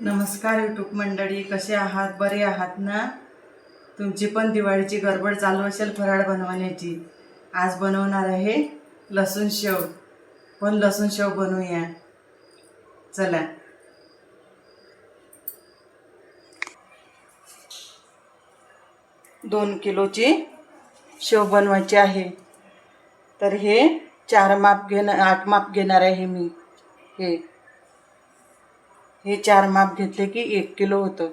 नमस्कार यूट्यूब मंडळी कसे आहात? बरे आहात ना? तुमची पण दिवाळीची गडबड चालू असेल फराळ बनवण्याची. आज बनवणार आहे लसूण शेव. पण लसूण शेव बनवूया. चला. दोन किलोची शेव बनवायची आहे. तर हे चार माप घेणार आठ माप घेणार आहे मी. हे. हे चार माप घेतले की एक किलो होतं.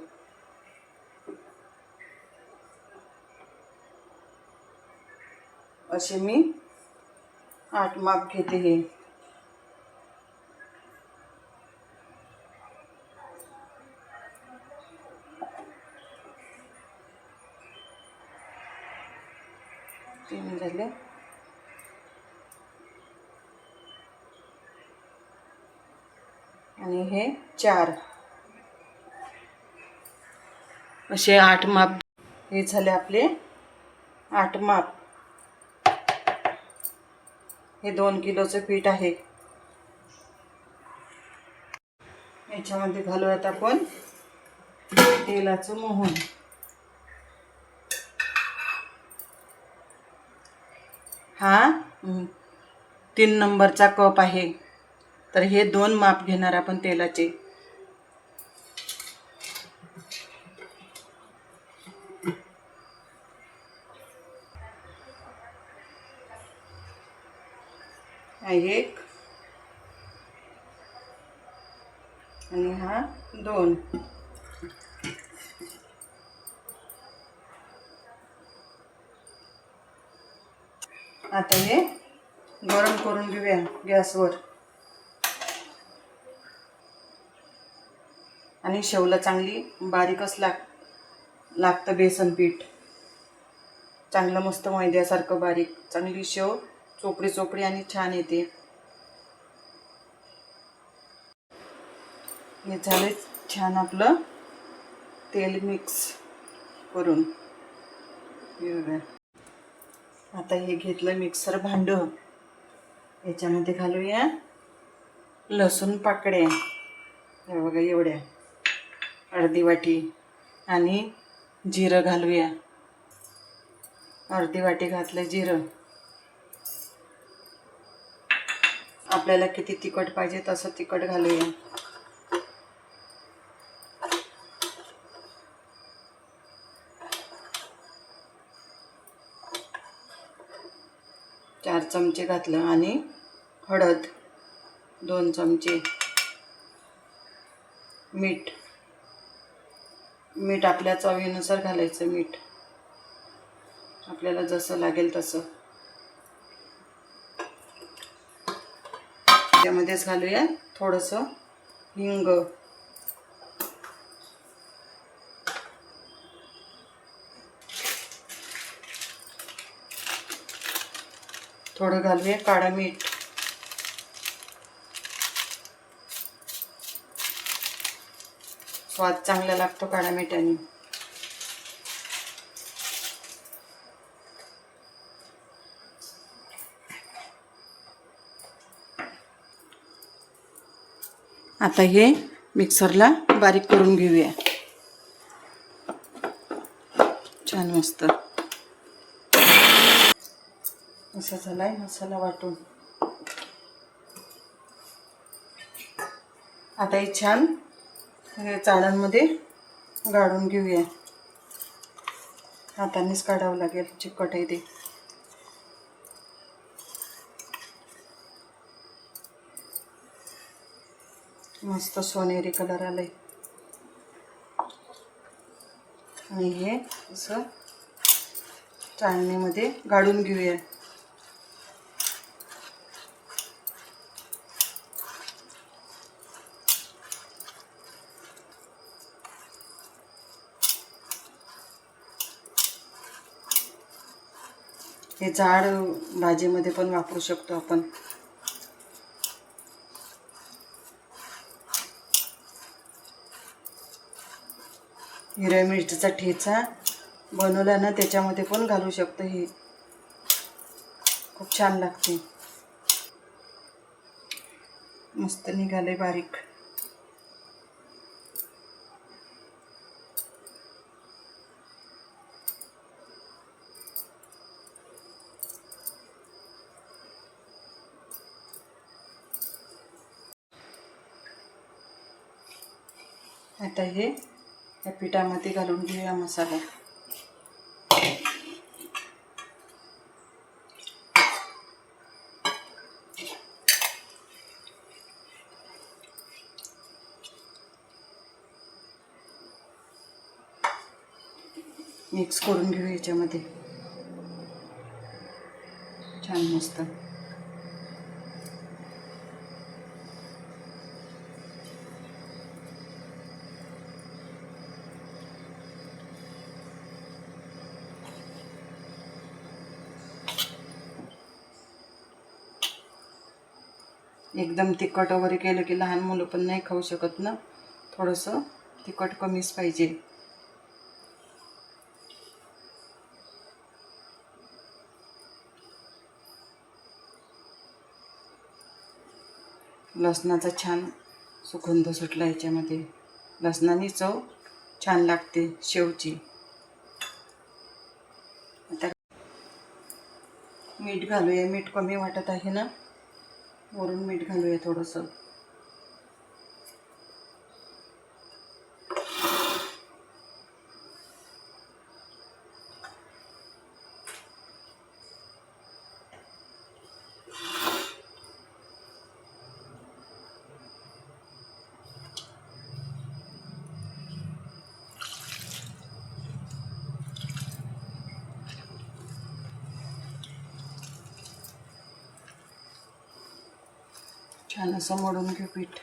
असे मी आठ माप घेते हे. तीन झाले. आणि हे चार. असे आठ माप. हे झाले आपले आठ माप. हे दोन किलोचं पीठ आहे. याच्यामध्ये घालूयात आपण तेलाचं मोहन. हा? तीन नंबरचा कप आहे. तर हे दोन माप घेणार आपण तेलाचे. एक. आणि हा दोन. आता हे गरम करून घेऊया गॅसवर. आणि शेवला चांगली बारीकच लाग लागतं बेसन पीठ. चांगलं मस्त मैद्यासारखं बारीक चांगली शेव चोपडी चोपडी आणि छान येते. हे झाले छान आपलं तेल मिक्स करून. आता हे घेतलं मिक्सर भांड. याच्यामध्ये घालूया लसूण पाकड्या हे बघा एवढ्या. अर्धी वाटी आणि जिरं घालूया. अर्धी वाटी घातलं जिरं. आपल्याला किती तिखट पाहिजे तसं तिखट घालूया. चार चमचे घातलं आणि हळद दोन चमचे मीठ. मीठ आपल्या चवीनुसार घालायचं मीठ. आपल्याला जसं लागेल तसं. त्यामध्येच घालूया थोडंसं हिंग. थोडं घालूया काळं मीठ. स्वाद चांगला लागतो काळ्या मिठाने आता हे मिक्सरला बारीक करून घेऊया. छान मस्त. असा आहे मसाला वाटून. आता हे छान चाळांमध्ये गाळून घेऊया. हातानेच काढावं लागेल चिकट आहे ते. मस्त सोनेरी कलर आलाय. आणि हे असं चाळणीमध्ये गाळून घेऊया. हे झाड भाजीमध्ये पण वापरू शकतो आपण. हिरव्या मिरचीचा ठेचा बनवला ना त्याच्यामध्ये पण घालू शकतो हे. खूप छान लागते. मस्त निघालंय बारीक. आता हे त्या पिठामध्ये घालून घेऊया मसाला. मिक्स करून घेऊ याच्यामध्ये. छान मस्त. एकदम तिखट वगैरे केलं की लहान मुलं पण नाही खाऊ शकत ना. थोडंसं तिखट कमीच पाहिजे. लसणाचा छान सुगंध सुटला याच्यामध्ये. लसणाने चव छान लागते शेवची. आता मीठ घालूया. मीठ कमी वाटत आहे ना? वरून मीठ घालूया थोडंसं. छान असं मोडून घेऊ पीठ.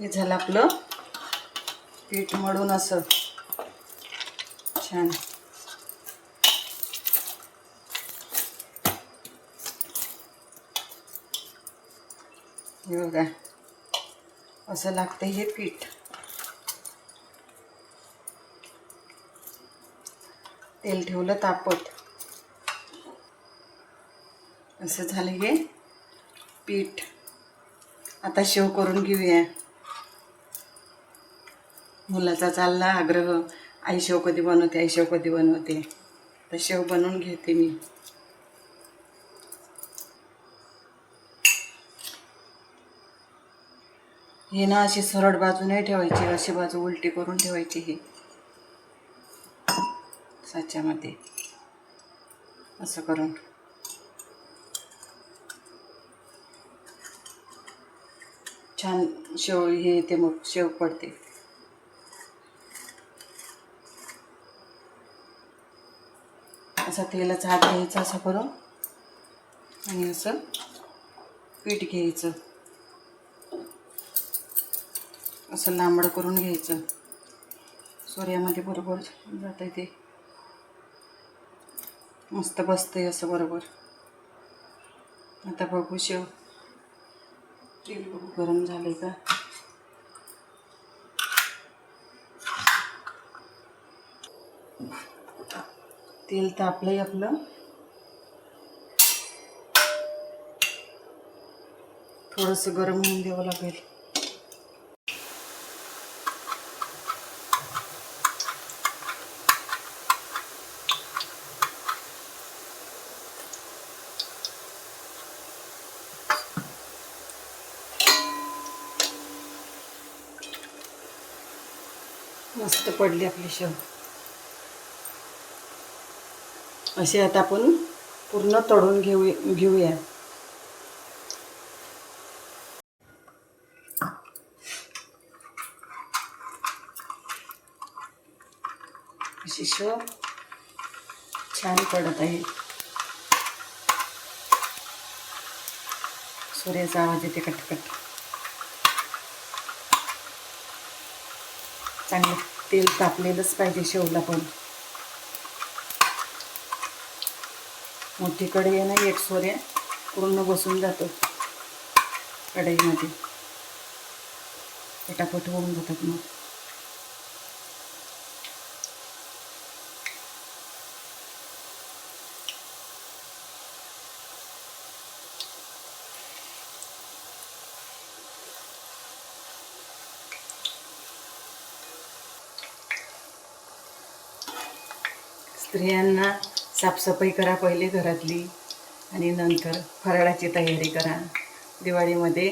हे झालं आपलं पीठ मळून असं. छान. हे बघा. असं लागतं हे पीठ. तेल ठेवलं तापत. असं झालं हे पीठ. आता शेव करून घेऊया. मुलाचा चालला आग्रह आई शेव कधी बनवते? आई शेव कधी बनवते? तर शेव बनवून घेते मी. हे ना अशी सरळ बाजू नाही ठेवायची अशी बाजू उलटी करून ठेवायची ही. साच्यामध्ये असं करून. छान शेव हे येते मग शेव पडते. असा तेलाचा हात घ्यायचा असं करून आणि असं पीठ घ्यायचं. असं लांबड करून घ्यायचं. सूर्यामध्ये बरोबर जात आहे ते. मस्त बसतंय असं बरोबर. आता बघू शेव. तेल बघू गरम झालंय का? तेल तापलंय आपलं. थोडंसं गरम होऊन द्यावं लागेल. मस्त पडली आपली शेव. असे आता आपण पूर्ण तळून घेऊ घेऊया. अशी छान पडत आहे. सूर्याचा आवाज येते कटकट. चांगलं तेल तापलेलंच पाहिजे शेवला पण. मोठी कढई आहे ना एक सोऱ्या पूर्ण बसून जातो. कढईमध्ये. पटापट होऊन जातात मग. स्त्रियांना साफसफाई करा पहिले घरातली आणि नंतर फराळाची तयारी करा. दिवाळीमध्ये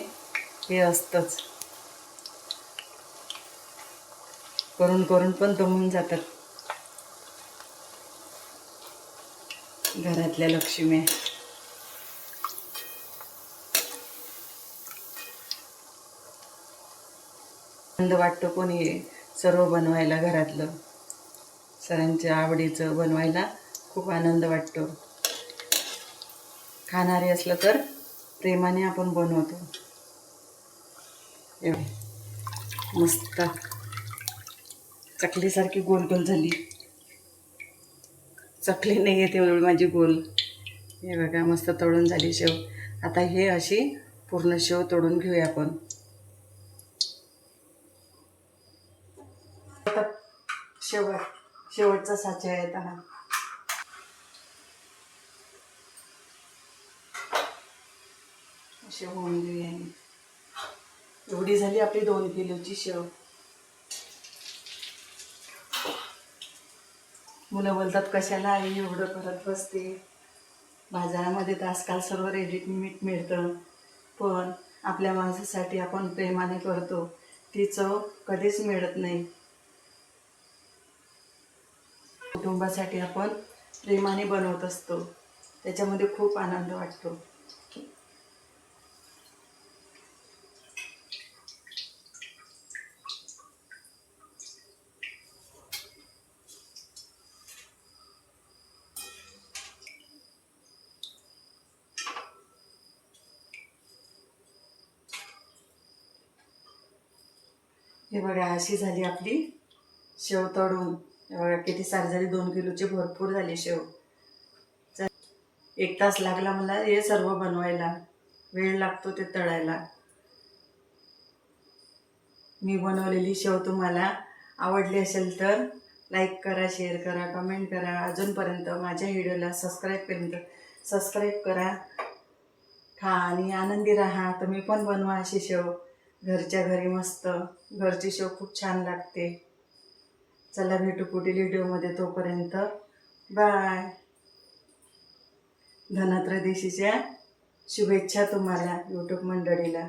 हे असतंच. करून करून पण दमून जातात. घरातल्या लक्ष्मी. आनंद वाटतो पण हे सर्व बनवायला घरातलं. सरांच्या आवडीचं बनवायला खूप आनंद वाटतो. खाणारे असलं तर प्रेमाने आपण बनवतो. मस्त. चकलीसारखी गोल गोल झाली. चकली नाही येते एवढी माझी गोल. हे बघा मस्त तळून झाली शेव. आता हे अशी पूर्ण शेव तोडून घेऊया आपण. शेवट शेवटचा साचा आहे आता हा. शेव होऊन एवढी झाली आपली दोन किलोची शेव. मुलं बोलतात कशाला आई एवढं करत बसते? बाजारामध्ये तर आजकाल सर्व रेडीमेड मिळतं. पण आपल्या माणसासाठी आपण प्रेमाने करतो. ती चव कधीच मिळत नाही. कुटुंबासाठी आपण प्रेमाने बनवत असतो. त्याच्यामध्ये खूप आनंद वाटतो. हे बघा अशी झाली आपली शेव तळून. हे बघा किती सारी झाली दोन किलोची भरपूर झाली शेव. एक तास लागला मला हे सर्व बनवायला. वेळ लागतो ते तळायला. मी बनवलेली शेव तुम्हाला आवडली असेल तर लाईक करा शेअर करा कमेंट करा. अजूनपर्यंत माझ्या व्हिडिओला सबस्क्राईब पर्यंत सबस्क्राईब करा. खा आणि आनंदी राहा. तुम्ही पण बनवा अशी शेव. घरच्या घरी मस्त. घरची शेव खूप छान लागते. चला भेटू पुढील व्हिडिओमध्ये तोपर्यंत. बाय धनत्रयोदशीच्या शुभेच्छा तुम्हाला यूट्यूब मंडळीला.